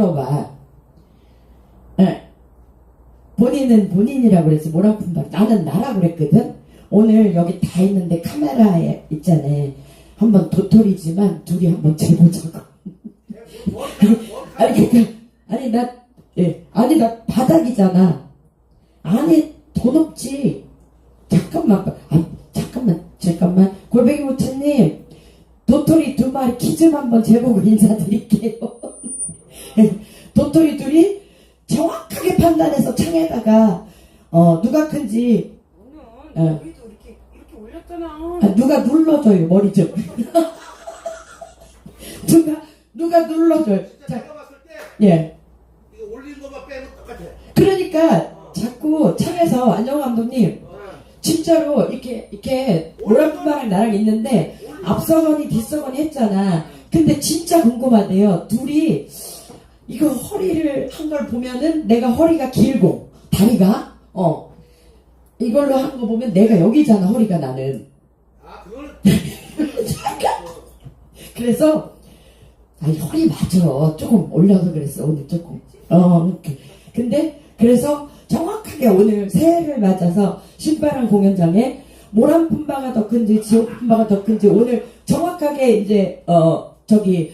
물어봐. 예. 본인은 본인이라고 뭘 아픈 말 나는 나라고 그랬거든. 오늘 여기 다 있는데 카메라에 있잖아. 한번 도토리지만 둘이 한번 재보자고. 아니 그러니까 아니 나 예. 아니 나 바닥이잖아. 아니 돈 없지. 잠깐만 아 잠깐만 잠깐만 골뱅이 모차님 도토리 두 마리 키 좀 한번 재보고 인사드릴게요. 도토리 둘이 정확하게 판단해서 창에다가 어 누가 큰지. 어. 우리도 이렇게 이렇게 올렸잖아. 아, 누가 눌러줘요 머리 좀. 누가 누가 눌러줘요. 자, 예. 그러니까 자꾸 창에서 안정 감독님 진짜로 이렇게 이렇게 노란분바랑 나랑 있는데 앞서거니 뒤서거니 했잖아. 근데 진짜 궁금하대요. 둘이 이거 허리를 한 걸 보면은 내가 허리가 길고 다리가 어 이걸로 한 거 보면 내가 여기잖아 허리가 나는. 아 그거는 그래서 아니 허리 맞아. 조금 올려서 그랬어 오늘 조금. 어 이렇게. 근데 그래서 정확하게 오늘 새해를 맞아서 신바람 공연장에 모란 품바가 더 큰지 지옥 품바가 더 큰지 오늘 정확하게 이제 어 저기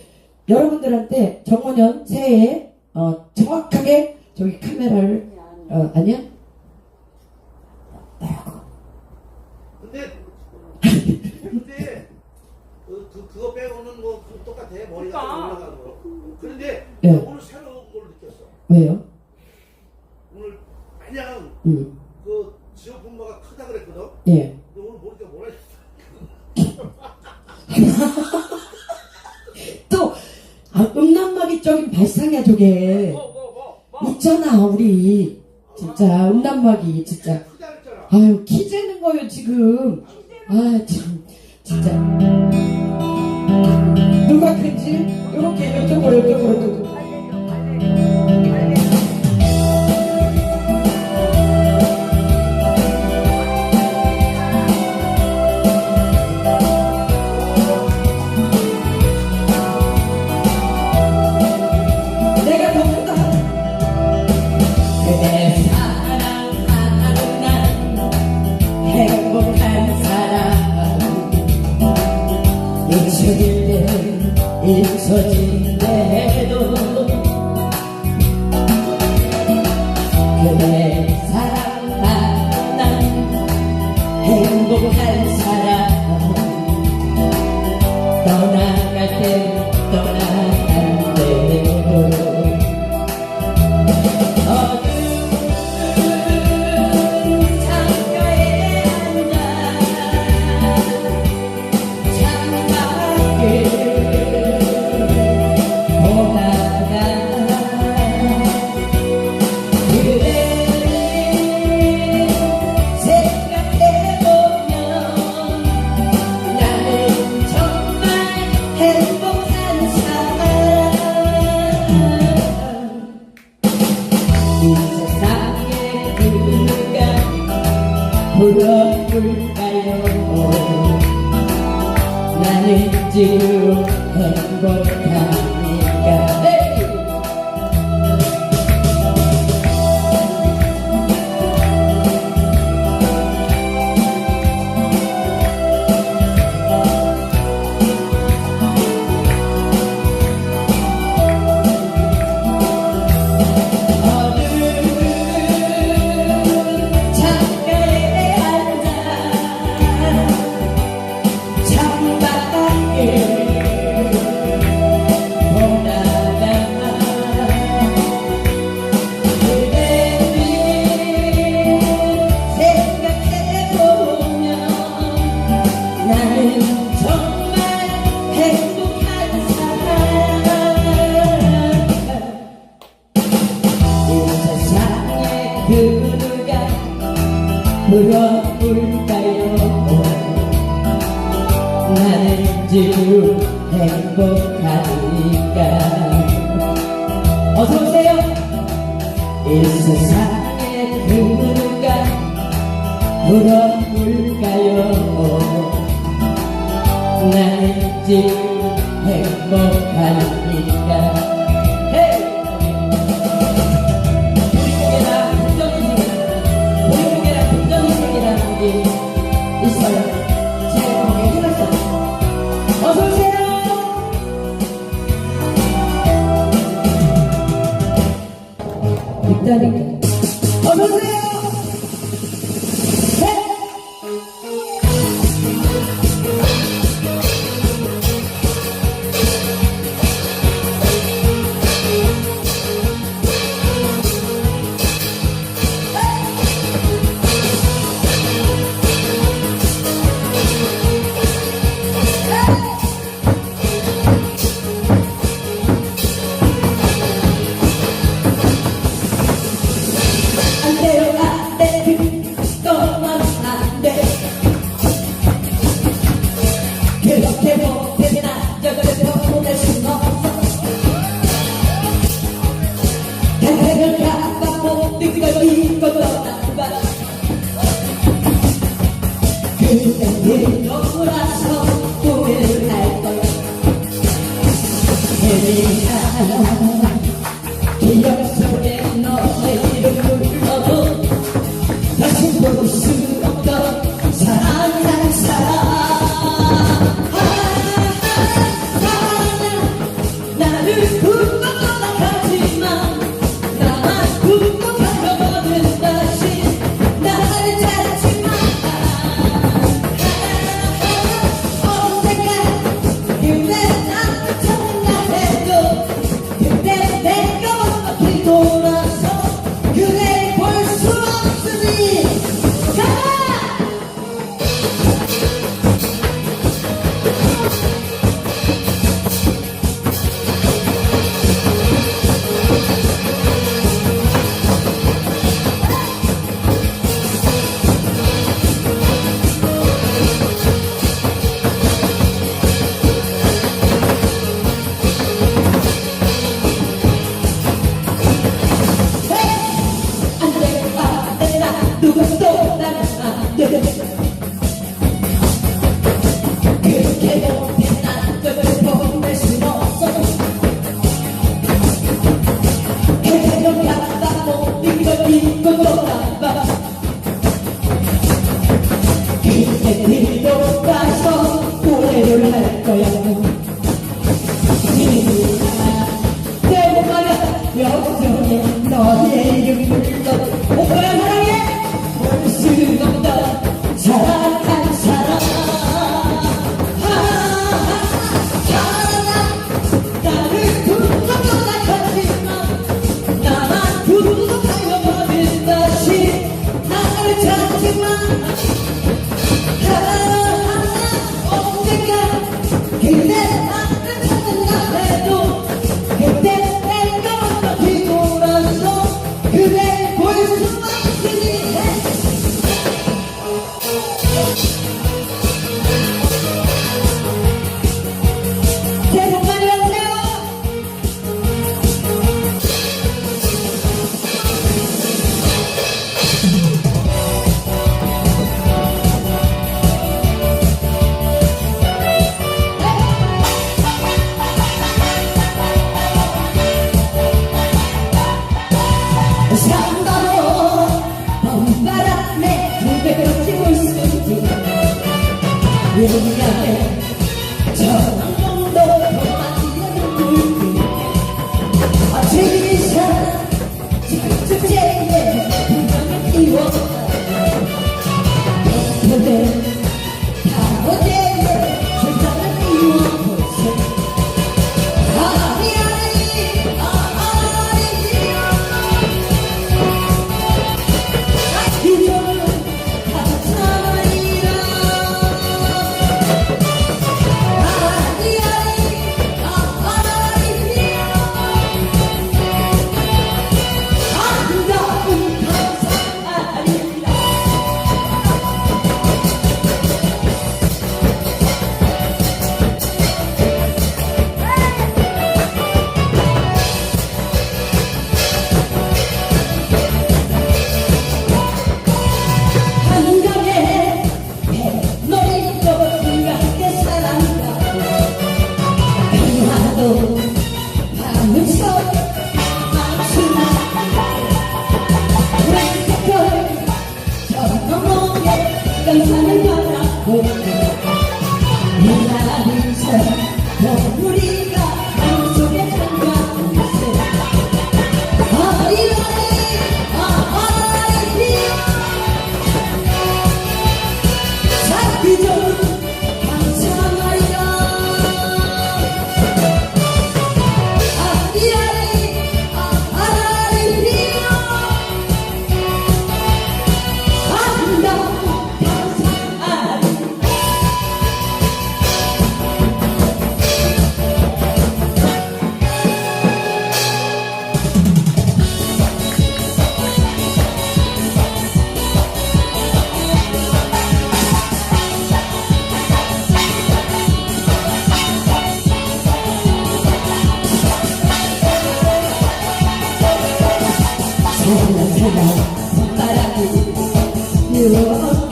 여러분들한테 정원현 새해에 어 정확하게 저기 카메라를 어 아니야 근데 근데 그, 그 그거 빼고는 뭐 똑같아 머리가 그러니까. 올라가는 거. 그런데 예. 오늘 새로운 걸 느꼈어. 왜요? 오늘 마냥 음, 그 지역 분모가 크다 그랬거든. 예. 근데 오늘 보니까 뭐라 했어? 또 아, 음란마귀적인 발상이야 저게. 뭐 뭐 뭐 뭐. 있잖아 우리 진짜 음란마귀 진짜. 아유 키 재는 거요 지금 아 참 진짜 누가 큰지 이렇게 이쪽으로 이쪽으로 이쪽으로 지금 행복 지금 행복하니까. 어서오세요. 이 세상에 그 누가 물어볼까요? 나는 지금 행복 있다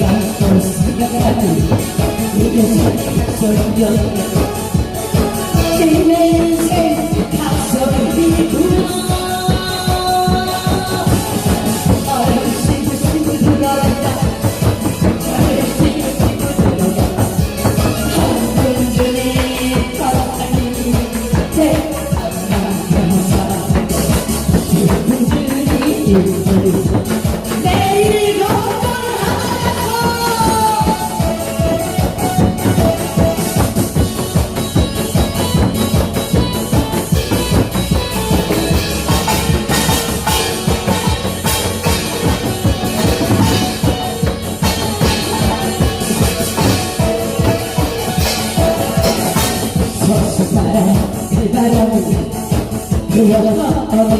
사랑도 생각하는 이곳에 가슴을 비구나 やだ!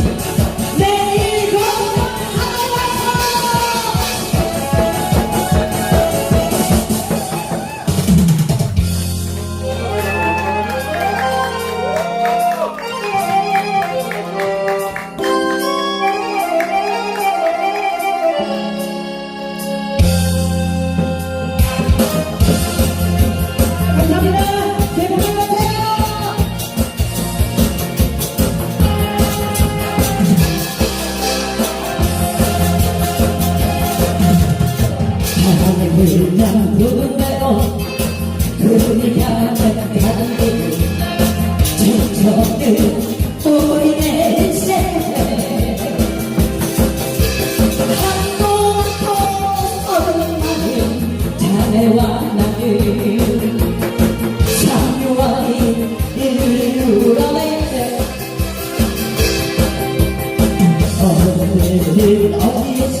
어디에서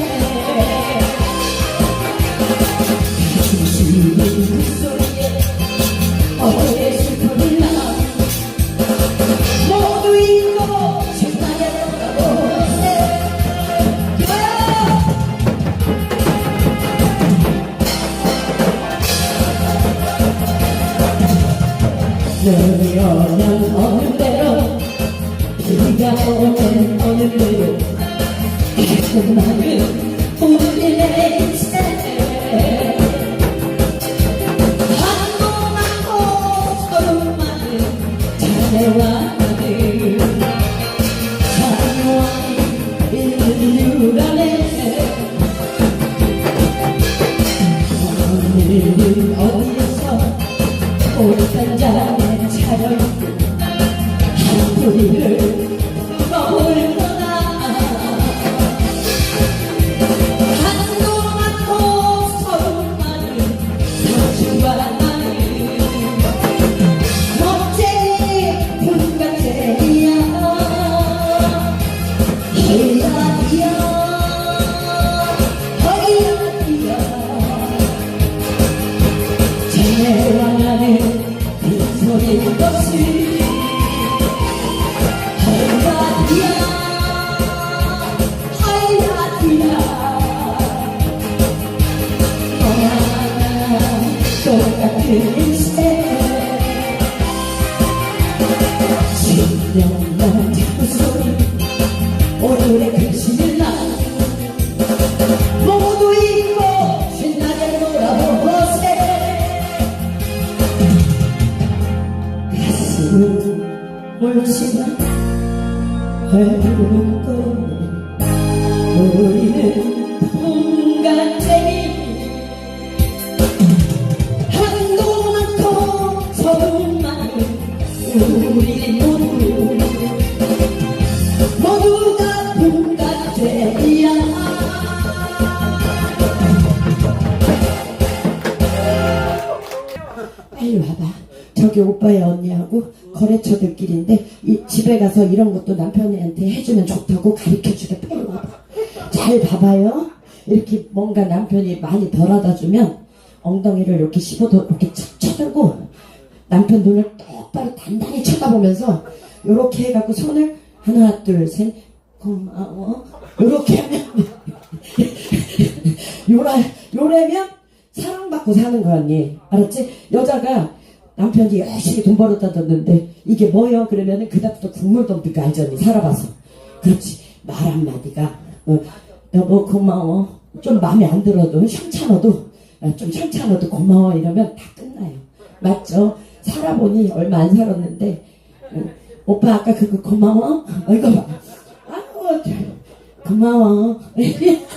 그러면 어느 때로 비가 오면 어느 때로 조그마한 똑 오빠의 언니하고 거래처들끼리인데 이 집에 가서 이런 것도 남편한테 해주면 좋다고 와봐 잘 봐봐요. 이렇게 뭔가 남편이 많이 덜 하다 주면 엉덩이를 이렇게 씹어도 이렇게 착 쳐들고 남편 눈을 똑바로 단단히 쳐다보면서 이렇게 해갖고 손을 하나 둘셋 고마워. 이렇게 하면 요라 요래면 사랑받고 사는 거야 언니 알았지? 여자가 남편이 열심히 돈 벌었다 줬는데 이게 뭐여 그러면은 그다음부터 거 알지 언니 살아봐서. 그렇지. 말 한마디가 어, 여보 고마워. 좀 마음에 안 들어도 샹찬어도 어, 좀 샹찬어도 고마워 이러면 다 끝나요. 맞죠? 살아보니 얼마 안 살았는데 어, 오빠 아까 그거 고마워? 어, 이거 봐. 아이고 고마워